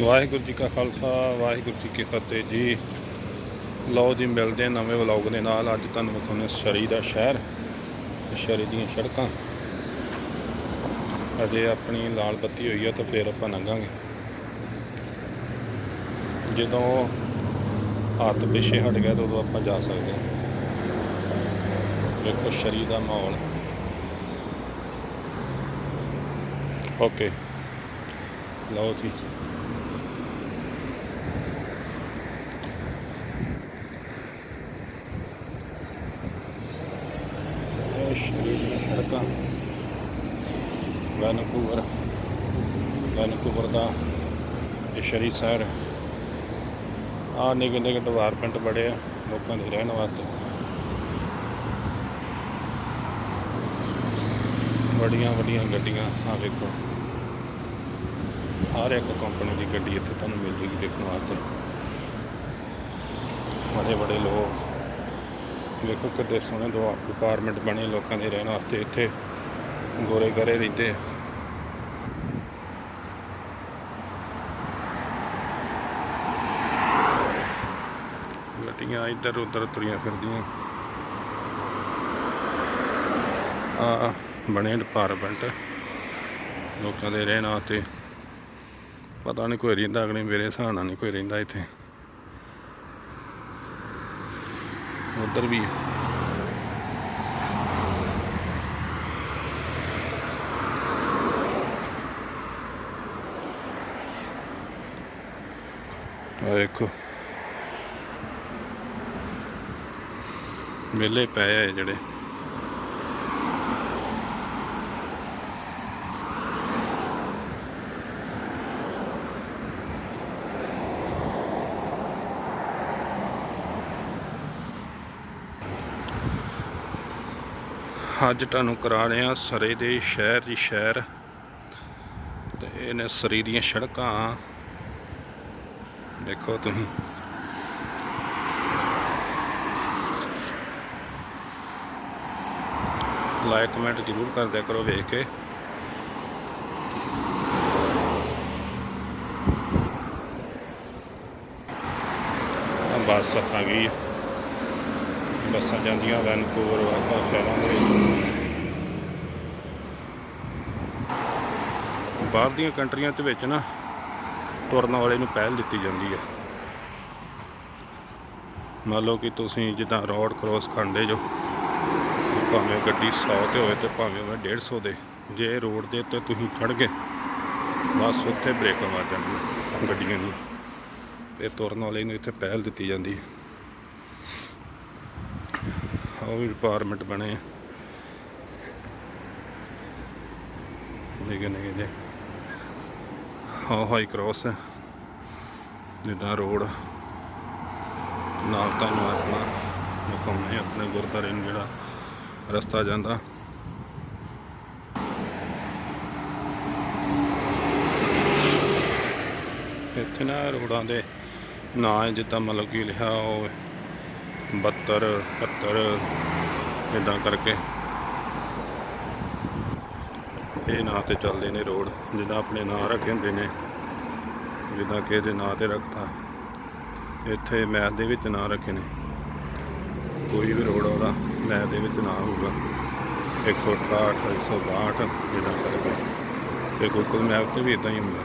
ਵਾਹਿਗੁਰੂ ਜੀ ਕਾ ਖਾਲਸਾ, ਵਾਹਿਗੁਰੂ ਜੀ ਕੀ ਫਤਿਹ ਜੀ। ਲਓ ਜੀ, ਮਿਲਦੇ ਹਾਂ ਨਵੇਂ ਵਲੌਗ ਦੇ ਨਾਲ। ਅੱਜ ਤੁਹਾਨੂੰ ਵਿਖਾਉਂਦੇ ਸ਼ਰੀ ਦਾ ਸ਼ਹਿਰ, ਸ਼ਰੀ ਦੀਆਂ ਸੜਕਾਂ। ਅਜੇ ਆਪਣੀ ਲਾਲ ਬੱਤੀ ਹੋਈ ਆ ਤਾਂ ਫਿਰ ਆਪਾਂ ਲੰਘਾਂਗੇ। ਜਦੋਂ ਹੱਥ ਪਿੱਛੇ ਹਟ ਗਿਆ ਤਾਂ ਉਦੋਂ ਆਪਾਂ ਜਾ ਸਕਦੇ ਹਾਂ। ਦੇਖੋ ਸ਼ਰੀ ਦਾ ਮਾਹੌਲ। ਓਕੇ। ਲਓ ਜੀ ਇਹ ਸ਼ਰੀ ਦੀਆਂ ਸੜਕਾਂ ਵੈਨਕੂਵਰ ਵੈਨਕੂਵਰ ਦਾ ਇਹ ਸ਼ਰੀ ਸ਼ਹਿਰ ਆ ਨਿੱਕੇ ਨਿੱਕੇ ਡਿਪਾਰਟਮੈਂਟ ਬੜੇ ਆ, ਲੋਕਾਂ ਦੇ ਰਹਿਣ ਵਾਸਤੇ। ਵੱਡੀਆਂ ਵੱਡੀਆਂ ਗੱਡੀਆਂ ਆ ਵੇਖੋ। ਹਰ ਇੱਕ ਕੰਪਨੀ ਦੀ ਗੱਡੀ ਇੱਥੇ ਤੁਹਾਨੂੰ ਮਿਲ ਜੇਗੀ ਦੇਖਣ ਵਾਸਤੇ। ਬੜੇ ਬੜੇ ਲੋਕ। ਵੇਖੋ ਕਿੱਡੇ ਸੋਹਣੇ ਦੋ ਡਿਪਾਰਟਮੈਂਟ ਬਣੇ ਲੋਕਾਂ ਦੇ ਰਹਿਣ ਵਾਸਤੇ ਇੱਥੇ। ਗੋਰੇ ਗਰੇ ਰਹਿੰਦੇ ਆ ਗੱਡੀਆਂ ਇੱਧਰ ਉੱਧਰ ਤੁਰੀਆਂ ਫਿਰਦੀਆਂ। ਆ ਬਣੇ ਡਿਪਾਰਟਮੈਂਟ ਲੋਕਾਂ ਦੇ ਰਹਿਣ ਵਾਸਤੇ। ਪਤਾ ਨਹੀਂ ਕੋਈ ਰਹਿੰਦਾ ਅਗਲੇ ਮੇਰੇ ਹਿਸਾਬ ਨਾਲ ਨਹੀਂ ਕੋਈ ਰਹਿੰਦਾ ਇੱਥੇ। ਉੱਧਰ ਵੀ। ਹੈ। ਦੇਖੋ। ਮੇਲੇ ਪਏ ਆ ਜਿਹੜੇ। ਅੱਜ ਤੁਹਾਨੂੰ ਕਰਾ ਰਹੇ ਆ ਸਰੇ ਦੇ ਸ਼ਹਿਰ ਦੀ ਸ਼ਹਿਰ। ਤੇ ਇਹ ਸਰੀ ਦੀਆਂ ਸੜਕਾਂ। ਦੇਖੋ ਤੁਸੀਂ। ਲਾਇਕ ਕਮੈਂਟ ਜ਼ਰੂਰ ਕਰ ਦਿਆ ਕਰੋ ਵੇਖ ਕੇ। ਬੱਸ ਆ ਗਈ। ਬੱਸਾਂ ਜਾਂਦੀਆਂ ਵੈਨਕੂਵਰ ਵਾਗਾ ਸ਼ਹਿਰਾਂ ਦੇ ਬਾਹਰ ਦੀਆਂ ਕੰਟਰੀਆਂ ਦੇ ਵਿੱਚ ਨਾ ਤੁਰਨ ਵਾਲੇ ਨੂੰ ਪਹਿਲ ਦਿੱਤੀ ਜਾਂਦੀ ਹੈ। ਮੰਨ ਲਓ ਕਿ ਤੁਸੀਂ ਜਿੱਦਾਂ ਰੋਡ ਕ੍ਰੋਸ ਕਰਦੇ ਜੋ ਭਾਵੇਂ ਗੱਡੀ 100 ਤੇ ਹੋਵੇ ਤੇ ਭਾਵੇਂ ਹੋਵੇ 150 ਦੇ, ਜੇ ਰੋਡ ਦੇ ਉੱਤੇ ਤੁਸੀਂ ਖੜ ਗਏ, ਬਸ ਉੱਥੇ ਬ੍ਰੇਕਾਂ ਮਾਰ ਜਾਂਦੀਆਂ ਗੱਡੀਆਂ ਦੀ ਇਹ ਤੁਰਨ ਵਾਲੇ ਨੂੰ ਇੱਥੇ ਪਹਿਲ ਦਿੱਤੀ ਜਾਂਦੀ ਹੈ। ਉਹ ਵੀ ਡਿਪਾਰਟਮੈਂਟ ਬਣੇ ਆ। ਨਿੱਕੇ ਨਿੱਕੇ ਜੇ ਹਾਂ ਹਾਈ ਕ੍ਰੋਸ ਹੈ, ਜਿੱਦਾਂ ਰੋਡ, ਨਾਲ ਤੁਹਾਨੂੰ ਆਪਣਾ ਵਿਖਾਉਂਦੇ ਆਪਣੇ ਗੁਰਦਾਰੇ ਨੂੰ ਜਿਹੜਾ ਰਸਤਾ ਜਾਂਦਾ। ਇੱਥੇ ਨਾ ਰੋਡਾਂ ਦੇ ਨਾਂ ਜਿੱਦਾਂ ਮਤਲਬ ਕਿ ਲਿਖਿਆ, ਉਹ 72 71 ਇਦਾਂ ਕਰਕੇ। ਇਹ ਨਾਂ ਤੇ ਚੱਲਦੇ ਨੇ ਰੋਡ, ਜਿੱਦਾਂ ਆਪਣੇ ਨਾਂ ਰੱਖੇ ਹੁੰਦੇ ਨੇ, ਜਿੱਦਾਂ ਕਿਸੇ ਦੇ ਨਾਂ ਤੇ ਰੱਖਤਾ। ਇੱਥੇ ਮੈਥ ਦੇ ਵਿੱਚ ਨਾਂ ਰੱਖੇ ਨੇ। ਕੋਈ ਵੀ ਰੋਡ ਉਹਦਾ ਮੈਥ ਦੇ ਵਿੱਚ ਨਾਂ ਹੋਊਗਾ। 168 162 ਜਿੱਦਾਂ ਕਰਕੇ ਤੇ ਗੂਗਲ ਮੈਪ ਤੇ ਵੀ ਇਦਾਂ ਹੀ ਹੁੰਦਾ।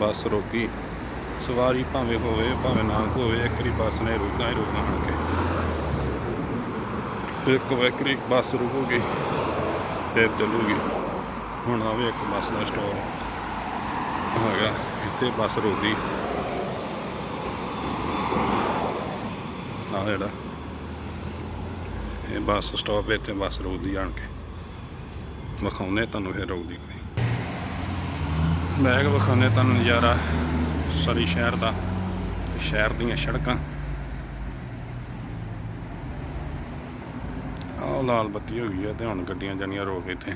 ਬੱਸ ਰੋਕੀ। ਸਵਾਰੀ ਭਾਵੇਂ ਹੋਵੇ, ਭਾਵੇਂ ਨਾ ਹੋਵੇ ਇੱਕਰੀ ਬੱਸ ਨੇ ਰੁਕਣਾ ਹੀ ਰੁਕਣਾ ਆਣ ਕੇ। ਇੱਕ ਵਾਰੀ ਬੱਸ ਰੁਕੂਗੀ ਫਿਰ ਚੱਲੂਗੀ। ਹੁਣ ਆਵੇ ਇੱਕ ਬੱਸ ਦਾ ਸਟਾਪ ਹੈਗਾ, ਇੱਥੇ ਬੱਸ ਰੁਕਦੀ। ਆ ਜਿਹੜਾ, ਇਹ ਬੱਸ ਸਟਾਪ ਇੱਥੇ ਬੱਸ ਰੁਕਦੀ ਆਣ ਕੇ। ਵਿਖਾਉਂਦੇ ਤੁਹਾਨੂੰ ਫਿਰ ਰੁਕਦੀ ਕੋਈ। ਮੈਂ ਕਿ ਵਿਖਾਉਂਦੇ ਤੁਹਾਨੂੰ ਨਜ਼ਾਰਾ, ਸਰੀ ਸ਼ਹਿਰ ਦਾ, ਸ਼ਹਿਰ ਦੀਆਂ ਸੜਕਾਂ। ਉਹ ਲਾਲ ਬੱਤੀ ਹੋ ਗਈ ਹੈ ਤੇ ਹੁਣ ਗੱਡੀਆਂ ਜਾਣੀਆਂ ਰੋਕ ਇੱਥੇ।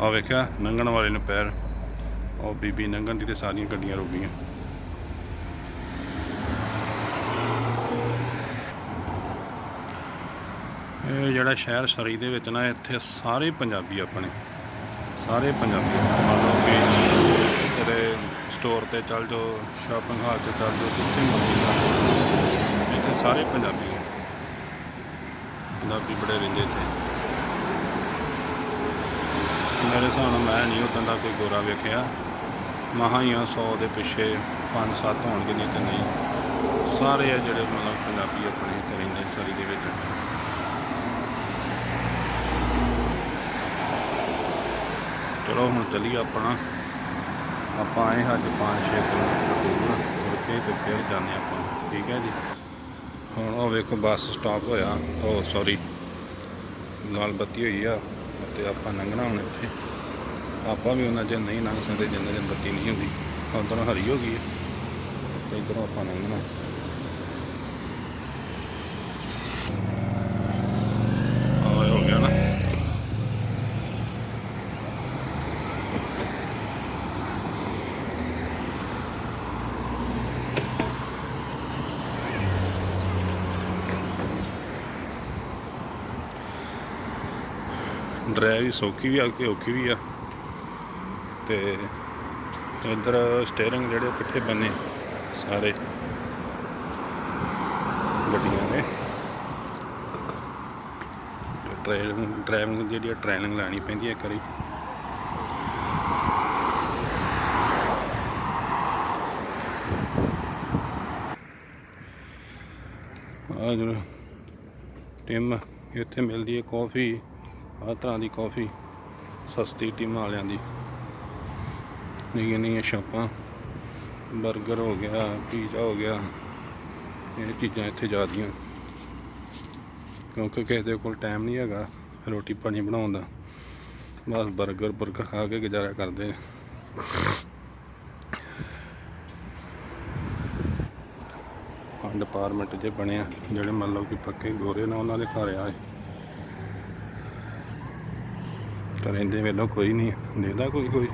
ਆ ਵੇਖਿਆ, ਨੰਗਣ ਵਾਲੇ ਨੂੰ ਪੈਰ। ਉਹ ਬੀਬੀ ਨੰਗਣ ਦੀ ਤੇ ਸਾਰੀਆਂ ਗੱਡੀਆਂ ਰੁਕ ਗਈਆਂ। ਇਹ ਜਿਹੜਾ ਸ਼ਹਿਰ ਸਰੀ ਦੇ ਵਿੱਚ ਨਾ, ਇੱਥੇ ਸਾਰੇ ਪੰਜਾਬੀ ਆਪਣੇ। ਸਾਰੇ ਪੰਜਾਬੀ ਮੰਨ ਲਓ ਕਿ ਤੇਰੇ ਸਟੋਰ ਤੇ ਚੱਲ ਜਾਓ ਸ਼ਾਪਿੰਗ ਹਾਲ ਤੇ ਚੱਲ ਜਾਓ ਕਿੱਥੇ ਮਰਜ਼ੀ ਇੱਥੇ ਸਾਰੇ ਪੰਜਾਬੀ ਪੰਜਾਬੀ ਬੜੇ ਰਹਿੰਦੇ ਇੱਥੇ। ਮੇਰੇ ਹਿਸਾਬ ਨਾਲ ਮੈਂ ਨਹੀਂ ਉਦੋਂ ਦਾ ਕੋਈ ਗੋਰਾ ਵੇਖਿਆ। ਮਹਾਂ ਹੀ 100 ਦੇ ਪਿੱਛੇ 5-7 ਹੋਣਗੇ ਨਹੀਂ ਤੇ ਨਹੀਂ। ਸਾਰੇ ਆ ਜਿਹੜੇ ਮਤਲਬ ਪੰਜਾਬੀ ਆਪਣੇ ਇੱਥੇ ਰਹਿੰਦੇ ਸਰੀ ਦੇ ਵਿੱਚ। ਚਲੋ ਹੁਣ ਚੱਲੀਏ ਆਪਣਾ। ਆਪਾਂ ਆਏ ਹਾਂ ਅੱਜ 5-6 ਕਿਲੋਮੀਟਰ ਦੂਰ। ਮੁੜ ਕੇ ਤੇ ਫਿਰ ਜਾਂਦੇ ਆਪਾਂ। ਠੀਕ ਹੈ ਜੀ। ਹੁਣ ਉਹ ਵੇਖੋ, ਬੱਸ ਸਟਾਪ ਹੋਇਆ। ਉਹ ਸੌਰੀ ਲਾਲ ਬੱਤੀ ਹੋਈ ਆ ਤੇ ਆਪਾਂ ਲੰਘਣਾ ਹੁਣ ਇੱਥੇ। ਆਪਾਂ ਵੀ ਉਹਨਾਂ ਚਿਰ ਨਹੀਂ ਲੰਘ ਸਕਦੇ, ਜਿੰਨਾ ਚਿਰ ਬੱਤੀ ਨਹੀਂ ਹੁੰਦੀ। ਉਧਰੋਂ ਹਰੀ ਹੋ ਗਈ ਹੈ ਤੇ ਇੱਧਰੋਂ ਆਪਾਂ ਲੰਘਣਾ ਆਹ ਹੋ ਗਿਆ ਨਾ ਡਰਾਈਵ ਵੀ ਸੌਖੀ ਵੀ ਆ ਕੇ ਔਖੀ ਵੀ ਆ। ਤੇ ਇੱਧਰ ਸਟੀਅਰਿੰਗ ਜਿਹੜੇ ਪਿੱਠੇ ਬੰਨੇ ਸਾਰੇ ਗੱਡੀਆਂ ਨੇ ਡਰਾਈਵਿੰਗ ਡਰਾਈਵਿੰਗ ਦੀ ਜਿਹੜੀ ਟ੍ਰੇਨਿੰਗ ਲੈਣੀ ਪੈਂਦੀ ਹੈ ਇੱਕ ਵਾਰੀ। ਆ ਜਿਹੜਾ ਟਿਮ ਇੱਥੇ ਮਿਲਦੀ ਹੈ ਕਾਫੀ। ਹਰ ਤਰ੍ਹਾਂ ਦੀ ਕਾਫੀ, ਸਸਤੀ ਟੀਮਾਂ ਵਾਲਿਆਂ ਦੀ। ਨਹੀਂ ਨਹੀਂ ਸ਼ਾਪਾਂ, ਬਰਗਰ ਹੋ ਗਿਆ, ਪੀਜ਼ਾ ਹੋ ਗਿਆ, ਇਹ ਚੀਜ਼ਾਂ ਇੱਥੇ ਜਾਦੀਆਂ ਕਿਉਂਕਿ ਕਿਸੇ ਦੇ ਕੋਲ ਟਾਈਮ ਨਹੀਂ ਹੈਗਾ ਰੋਟੀ ਪਾਣੀ ਬਣਾਉਣ ਦਾ। ਬਸ ਬਰਗਰ 버ਗਰ ਖਾ ਕੇ ਗੁਜ਼ਾਰਾ ਕਰਦੇ ਆ। ਡਿਪਾਰਟਮੈਂਟ ਜੇ ਬਣਿਆ ਜਿਹੜੇ ਮੰਨ ਲਓ ਕਿ ਪੱਕੇ ਗੋਰੇ ਨਾ, ਉਹਨਾਂ ਦੇ ਘਰ ਆਏ ਰਹਿੰਦੇ ਵੇਲੋਂ ਕੋਈ ਨਹੀਂ ਦੇਦਾ ਕੋਈ ਕੋਈ।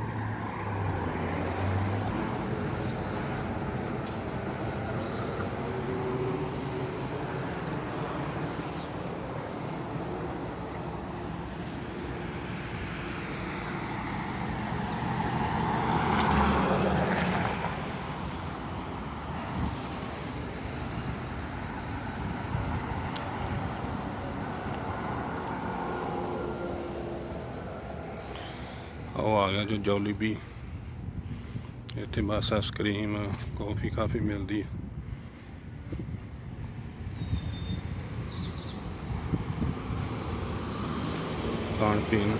ਉਹ ਆ ਗਿਆ ਜੋ ਜੋਲੀਬੀ ਇੱਥੇ ਬਸ ਆਈਸਕ੍ਰੀਮ ਕਾਫੀ ਕਾਫੀ ਮਿਲਦੀ। ਹੈ ਖਾਣ ਪੀਣ।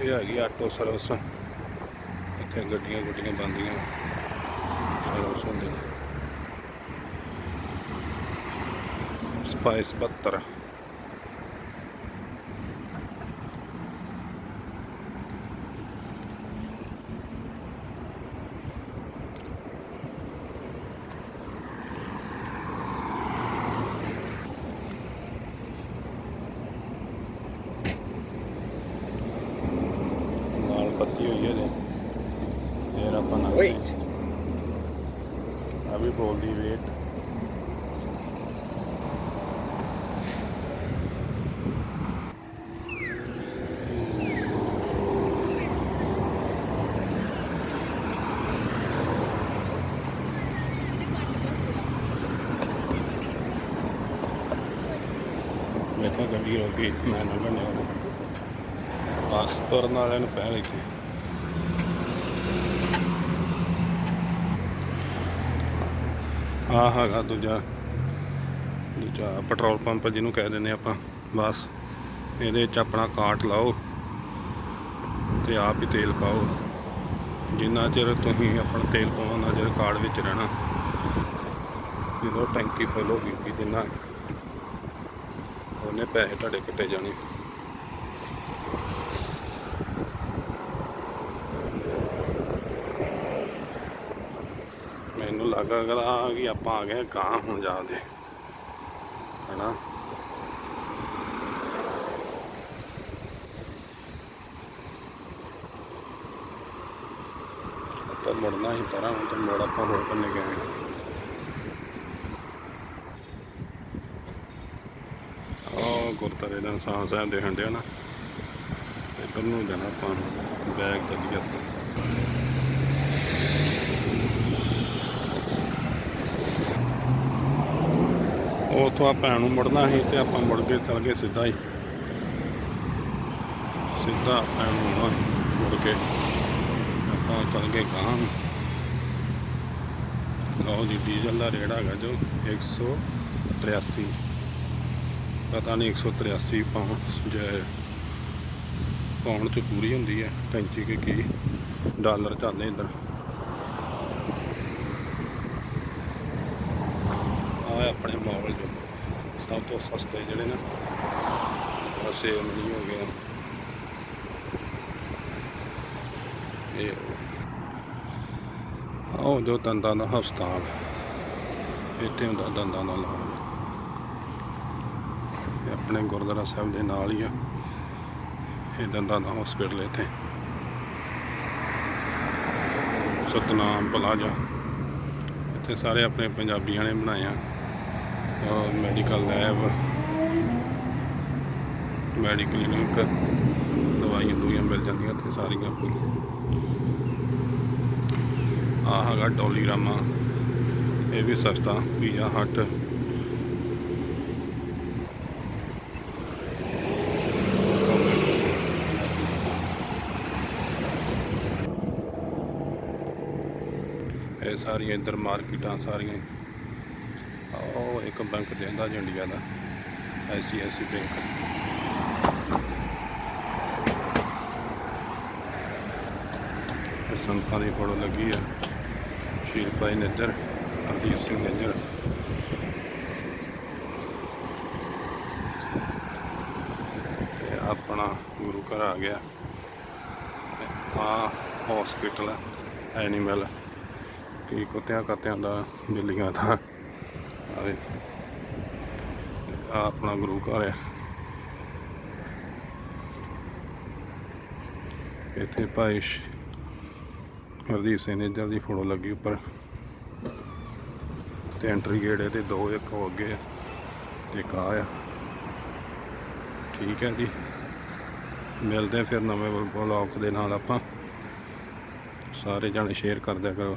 ਇਹ ਹੈਗੀ ਆਟੋ ਸਰਵਿਸ। ਇੱਥੇ ਗੱਡੀਆਂ ਗੁੱਡੀਆਂ ਬੰਦੀਆਂ ਸਰਵਿਸ ਹੁੰਦੀ ਹੈ ਸਪਾਈਸ 72 ਨਾਲ ਬੱਤੀ ਹੋਈ ਹੈ ਜੇ ਫੇਰ ਆਪਾਂ ਨਾ Wait. ਆ ਵੀ ਬੋਲਦੀ ਵੇਟ ਵੇਖੋ ਗੱਡੀ ਮੈਂ ਨਾ ਬਣਿਆ ਬਸ ਤੁਰਨ ਵਾਲਿਆਂ ਨੂੰ ਪਹਿਲ ਇੱਥੇ। ਆਹ ਹੈਗਾ ਦੂਜਾ ਦੂਜਾ ਪੈਟਰੋਲ ਪੰਪ ਜਿਹਨੂੰ ਕਹਿ ਦਿੰਦੇ ਆਪਾਂ। ਬਸ ਇਹਦੇ 'ਚ ਆਪਣਾ ਕਾਰਟ ਲਾਓ ਤੇ ਆਪ ਹੀ ਤੇਲ ਪਾਓ। ਜਿੰਨਾ ਚਿਰ ਤੁਸੀਂ ਆਪਣਾ ਤੇਲ ਪਾਉਣਾ ਉਹਨਾਂ ਚਿਰ ਕਾਰਡ ਵਿੱਚ ਰਹਿਣਾ, ਜਦੋਂ ਟੈਂਕੀ ਫੁੱਲ ਹੋ ਗਈ ਜਿੰਨਾ ਉਹਨੇ ਪੈਸੇ ਤੁਹਾਡੇ ਕੱਟੇ ਜਾਣੇ। ਮੈਨੂੰ ਲੱਗਾ ਕਿ ਆਪਾਂ ਆ ਗਏ ਕਾਂ ਹੁਣ ਜਾਦੇ। ਹਨਾ? ਆਪਾਂ ਮੁੜਨਾ ਹੀ ਪਰਾਂ, ਹੁਣ ਤੇ ਮੋੜ ਆਪਾਂ ਹੋਰ ਬੰਨੇ ਗਏ। ਆ ਗੁਰਦੁਆਰੇ ਦਾ ਨਿਸ਼ਾਨ ਸਾਹਿਬ ਦੇ ਹੰਡਿਆ ਨਾ। ਇੱਧਰ ਨੂੰ ਜਾਣਾ ਆਪਾਂ ਬੈਗ ਚੱਲੀ ਆਪਾਂ ਉੱਥੋਂ ਆ ਭੈਣ ਨੂੰ ਮੁੜਨਾ ਸੀ ਤੇ ਆਪਾਂ ਮੁੜ ਕੇ ਚੱਲ ਗਏ ਸਿੱਧਾ ਹੀ। ਸਿੱਧਾ ਭੈਣ ਨੂੰ ਮੁੜਨਾ ਸੀ, ਮੁੜ ਕੇ। ਆਪਾਂ ਚੱਲ ਗਏ ਗਾਂ ਨੂੰ। ਲਓ ਜੀ ਡੀਜ਼ਲ ਦਾ ਰੇਟ ਹੈਗਾ ਜੋ 183 ਪਤਾ ਨਹੀਂ 183 ਪਾਉਂਡ ਜੇ ਪਾਉਂਡ ਚ ਪੂਰੀ ਹੁੰਦੀ ਹੈ 35 ਕਿ ਕੀ ਡਾਲਰ ਚੱਲਦੇ ਇੱਧਰ। ਆ ਆਪਣੇ ਮਾਹੌਲ ਜੋ, ਸਭ ਤੋਂ ਸਸਤੇ ਜਿਹੜੇ ਨੇ, ਆਹ ਸੇਬ ਨਹੀਂ ਹੋ ਗਿਆ ਇਹ ਆਹ ਜੋ ਦੰਦਾਂ ਦਾ ਹਸਪਤਾਲ, ਇੱਥੇ ਹੁੰਦਾ ਦੰਦਾਂ ਦਾ ਇਲਾਜ ਆਪਣੇ ਗੁਰਦੁਆਰਾ ਸਾਹਿਬ ਦੇ ਨਾਲ ਹੀ ਆ। ਇਹ ਦੰਦਾਂ ਦਾ ਹਸਪੀਟਲ ਇੱਥੇ। ਸਤਨਾਮ ਪਲਾਜ਼ਾ ਇੱਥੇ ਸਾਰੇ ਆਪਣੇ ਪੰਜਾਬੀਆਂ ਨੇ ਬਣਾਇਆ ਮੈਡੀਕਲ ਲੈਬ ਮੈਡੀਕਲ ਕਲੀਨਿਕ ਦਵਾਈਆਂ ਦੂਈਆਂ ਮਿਲ ਜਾਂਦੀਆਂ ਇੱਥੇ ਸਾਰੀਆਂ ਕੋਈ। ਆਹ ਹੈਗਾ ਡੋਲੀ ਰਾਮਾ ਇਹ ਵੀ ਸਸਤਾ, ਪੀਜ਼ਾ ਹੱਟ। ਇਹ ਸਾਰੀਆਂ ਇੱਧਰ ਮਾਰਕੀਟਾਂ ਸਾਰੀਆਂ ਉਹ ਇੱਕ ਬੈਂਕ ਦੇਂਦਾ ਜੀ ਇੰਡੀਆ ਦਾ ਆਈਸੀਆਈਸੀ ਬੈਂਕ ਇਹ ਸੰਤਾਂ ਦੀ ਫੋਟੋ ਲੱਗੀ ਆ ਸ਼ੀਲ ਭਾਈ ਨੱਜਰ ਹਰਦੀਪ ਸਿੰਘ ਨੱਜਰ ਤੇ ਆਪਣਾ ਗੁਰੂ ਘਰ ਆ ਗਿਆ। ਆ ਹਸਪੀਟਲ ਐਨੀਮਲ ਕੀ ਕੁੱਤਿਆਂ ਕਾਤਿਆਂ ਦਾ ਬਿੱਲੀਆਂ ਦਾ ਆਵੇ। ਆ ਆਪਣਾ ਗੁਰੂ ਘਰ ਹੈ ਇੱਥੇ ਭਾਈ ਹਰਦੀਪ ਸਿੰਘ ਨੇਜਰ ਦੀ ਫੋਟੋ ਲੱਗੀ ਉੱਪਰ। ਤੇ ਐਂਟਰੀ ਗੇਟ ਇਹਦੇ ਦੋ, ਇੱਕ ਹੋ ਅੱਗੇ ਆ ਤੇ ਇੱਕ ਆ। ਠੀਕ ਹੈ ਜੀ। ਮਿਲਦੇ ਫਿਰ ਨਵੇਂ ਬਲੌਗ ਦੇ ਨਾਲ ਆਪਾਂ। ਸਾਰੇ ਜਾਣੇ ਸ਼ੇਅਰ ਕਰ ਦਿਆ ਕਰੋ।